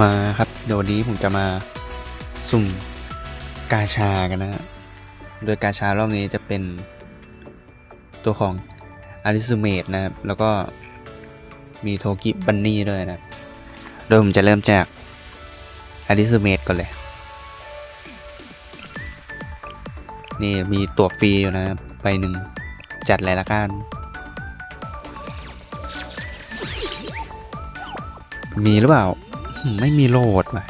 มาครับเดี๋ยววันนี้ผมจะมาสุ่มกาชากันนะฮะโดยกาชารอบนี้จะเป็นตัวของอาริสเมดนะครับ แล้วก็มีโทกิบันนี่ด้วยนะโดยผมจะเริ่มจากอาริสเมดก่อนเลย นี่มีตัวฟรีอยู่นะไปหนึ่งจัดเลยละกันมีหรือเปล่า ไม่มีโหลดว่ะ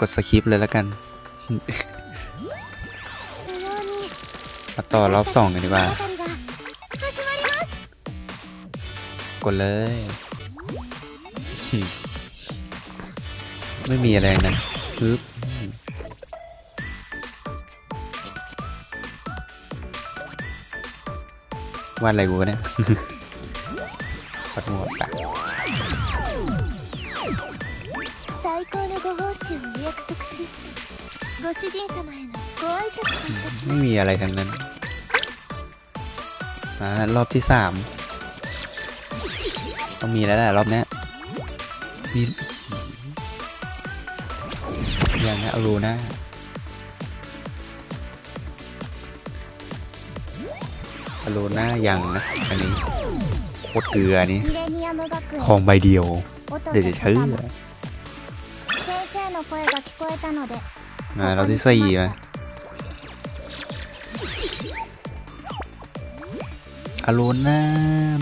กดสคริปต์เลยแล้วกัน มาต่อรอบสองกันดีกว่า กดเลย ไม่มีอะไรนะปึ๊บวาดอะไรกูวะเนี่ย ดหมดปะ 最高のご奉仕をお約束しご主人様へのご挨拶といたし ไม่มีอะไรทั้งนั้นอ่ารอบที่สามต้องมีแล้วแหละรอบเนี้ยมีอย่างนะเอารูนะเอารูนะยังนะ อันนี้ โคตรเกลือนี่ทองใบเดียวเดี๋ยวจะเชื่อนะเราที่สี่นะอโลน่า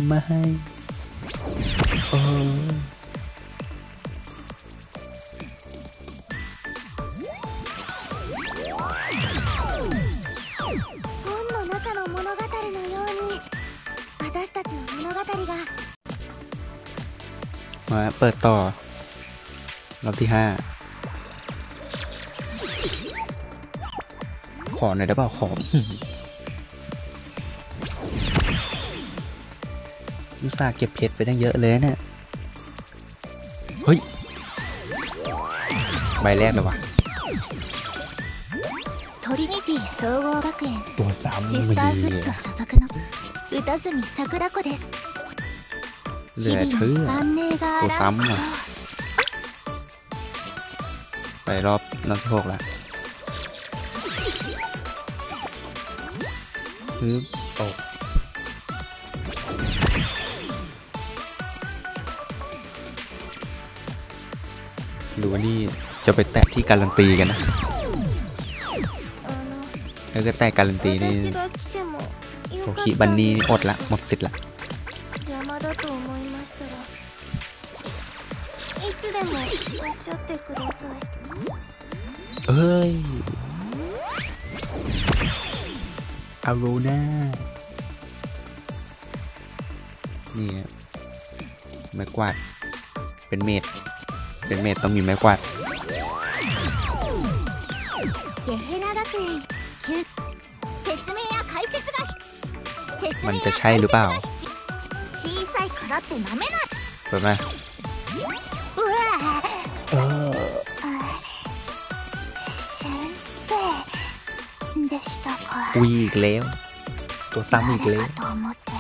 ไม่เออ มาเปิดต่อ รอบที่ห้าขอหน่อยได้เปล่าขออุตส่าห์เก็บเพชรไปตั้งเยอะเลยเนี่ย เฮ้ย ใบแรกเลยวะ トリニティ総合学園 ตัวซ้ำ シ มี スターフット所属の歌住桜子です เหลือเทือตัวซ้ำอะไปรอบนักโทษละซื้อตกดูว่านี่จะไปแตะที่การันตีกันนะถ้าจะแตะการันตีนี่โอคิบันนี่อดละหมดสิทธิ์ละ 邪魔だと思いましたらいつでもおっしゃってください เอ้ยอารูน่านี่ฮะไม้กวาด เป็นเมดเป็นเมดต้องมีไม้กวาด ゲヘナ学園9説明や解説が必説 มัน 明や จะใช่หรือเปล่า 小 さいからってなめない เปิดมา うわ เออ 先生でしたか อุ้ยอีกแล้ว ตัวซ้ำอีกแล้ว 誰かと思って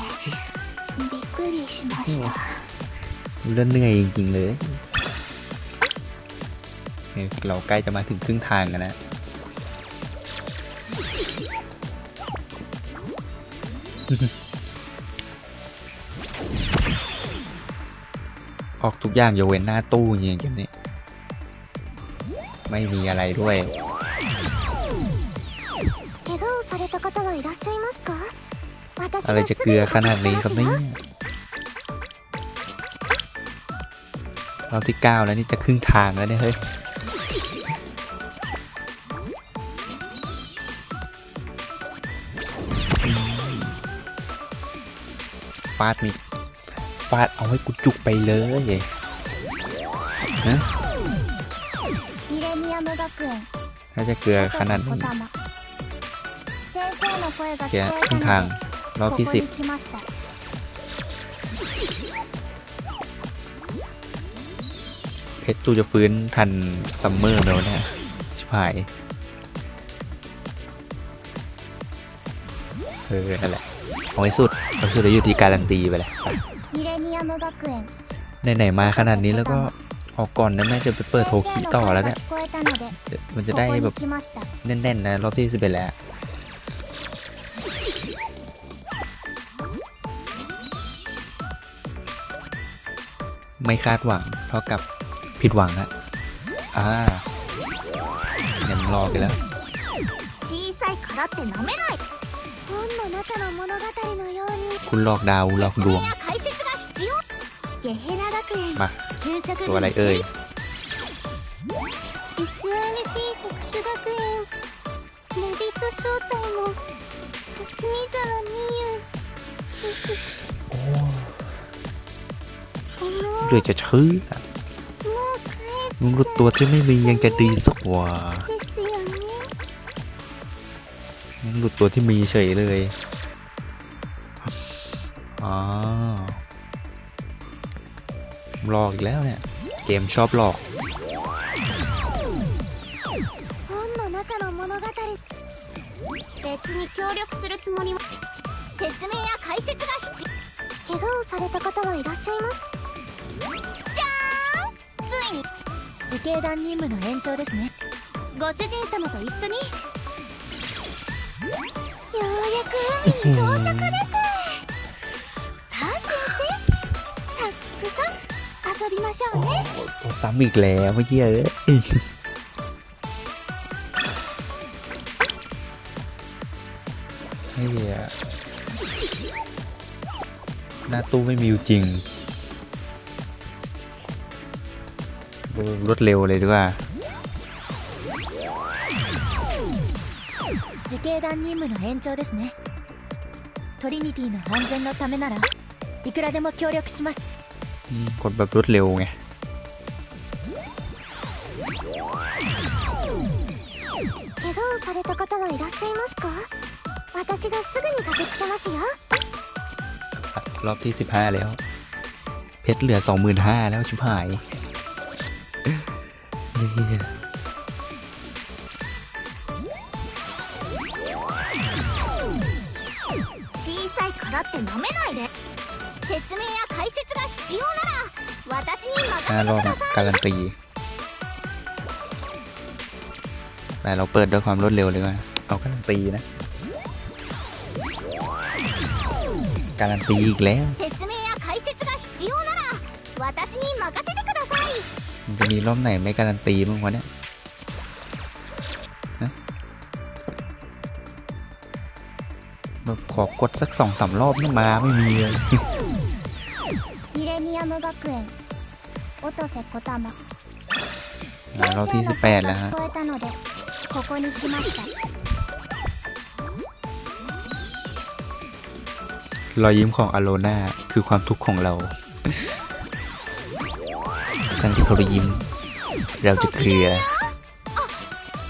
びっくりしました เรื่องเหนื่อยจริงๆเลยเนี่ยเราใกล้จะมาถึงครึ่งทางกันนะ อกทุกอย่างยกเว้นหน้าตู้อย่างเกมนี้ ไม่มีอะไรด้วยอะไรจะเกลือขนาดนี้ครับนี่รอบที่เก้าแล้วนี่จะครึ่งทางแล้วเนี่ยเฮ้ยฟาดมี ฟาดเอาให้กูจุกไปเลยนะถ้าจะเกลือขนาดนี้เกียขึ้นทางรอบที่สิบเพชรตูจะฟื้นทันซัมเมอร์แล้วเนี่ยชิบหายเออนั่นแหละของไอ้สุดของสุดเราอยู่ที่การันตีไปแหละ ไหนๆมาขนาดนี้แล้วก็ออกก่อนนะแม่จะไปเปิดโทคิต่อแล้วเนี่ยเะมันจะได้แบบแน่นๆนะรอบที่สิบเอ็ดแล้วไม่คาดหวังเท่ากับผิดหวังนะอ่ายังรอกันแล้วคุณหลอกดาวหลอกดวง มาตัวอะไรเอ่ยเรือจะชื่อมึงรู้ตัวที่ไม่มียังจะดีสักว่าหลุดตัวที่มีเฉยเลย อ๋อ หลอกอีกแล้วเนี่ย เกมชอบหลอก 本の中の物語別に協力するつもりは説明や解説が必要怪我をされた方はいらっしゃいますじゃーんついに自警団任務の延長ですねご主人様と一緒にようやく海に到着です 遊びましょうね ตัวซ้ำอีกแล้วเมื่อกี้เอ้ยเฮ้ยหน้าตู้ไม่มีอยู่จริงดูรวดเร็วเลยดีกว่า 自警団任務の延長ですねトリニティの安全のためならいくらでも協力します อืม กดแบบรวดเร็วไง 怪我をされた方はいらっしゃいますか私がすぐに駆けつけますよ รอบที่สิบห้าแล้ว เพชรเหลือสองหมื่นห้าแล้วชิบหายเหี้ย 小さいからって舐めないで説明や解説が必要なら私に任 ห้ารอบการันตีแต่เราเปิดด้วยความรวดเร็วเลยว่าเอาการันตีนะ การันตีอีกแล้วมันจะมีรอบไหนไม่การันตีบ้างวะเนี่ยแบบขอกดสักสองสามรอบนี่มาไม่มีเลย ミレニアム学園音瀬小玉 อ่ารอบที่สิบแปดแล้วฮะ 聞こえたのでここに来ました รอยยิ้มของอโลนาคือความทุกข์ของเรา ทั้งที่เขาไปยิ้ม เราจะเคลียร์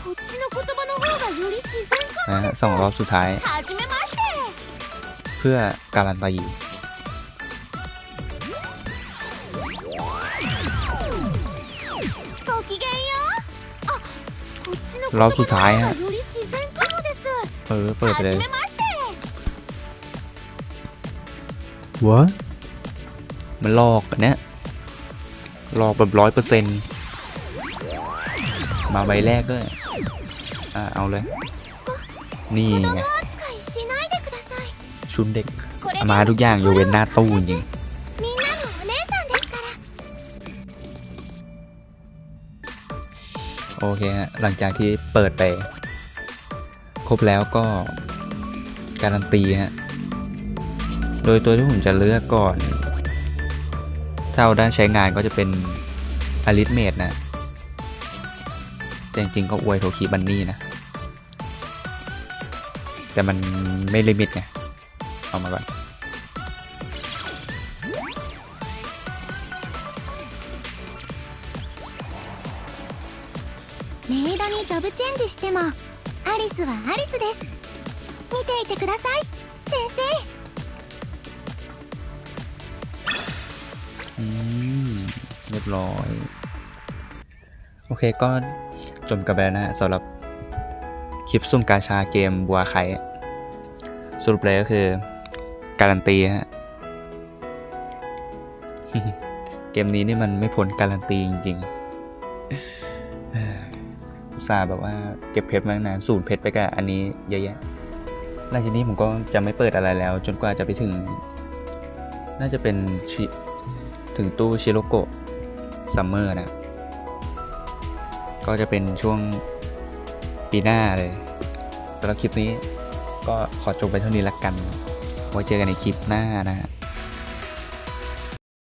こっちの言葉の方がより自然か นะฮะสองรอบสุดท้าย はじめまして เพื่อการันตี きげんようあこっちのรอบสุดท้ายฮะ より自然かもです เออเปิดไป は เลย じめまして วะมันหลอกอันเนี้ยหลอกแบบร้อยเปอร์เซ็นต์มาใบแรกด้วย อ่าเอาเลย นี่ไง 扱いしないでください ชุดเด็ก これで มาทุกอย่างอยู่เว้นหน้าตู้จริง โอเคฮะ หลังจากที่เปิดไป ครบแล้วก็การันตีฮะ โดยตัวที่ผมจะเลือกก่อน ถ้าเอาด้านใช้งานก็จะเป็นอลิสเมดนะ แต่จริงๆก็อวยโทคีบันนี่นะ แต่มันไม่ลิมิตไง เอามาก่อน メイドにジョブチェンジしてもアリスはアリスです見ていてください先生 อืม เรียบร้อย โอเคก็จบกันไปแล้วนะฮะสำหรับคลิปซุ่มกาชาเกมบัวไข่สรุปเลยก็คือ การันตีฮะ เกมนี้นี่มันไม่พ้นการันตีจริงๆ เอ้อ อุตส่าห์แบบว่าเก็บเพชรมานานศูนย์เพชรไปกับอันนี้เยอะแยะหลังจากนี้ผมก็จะไม่เปิดอะไรแล้ว จนกว่าจะไปถึง น่าจะเป็นชิถึงตู้ชิโรโกะซัมเมอร์นะ ก็จะเป็นช่วงปีหน้าเลยสำหรับคลิปนี้ก็ขอจบไปเท่านี้ละกัน ไว้เจอกันในคลิปหน้านะฮะ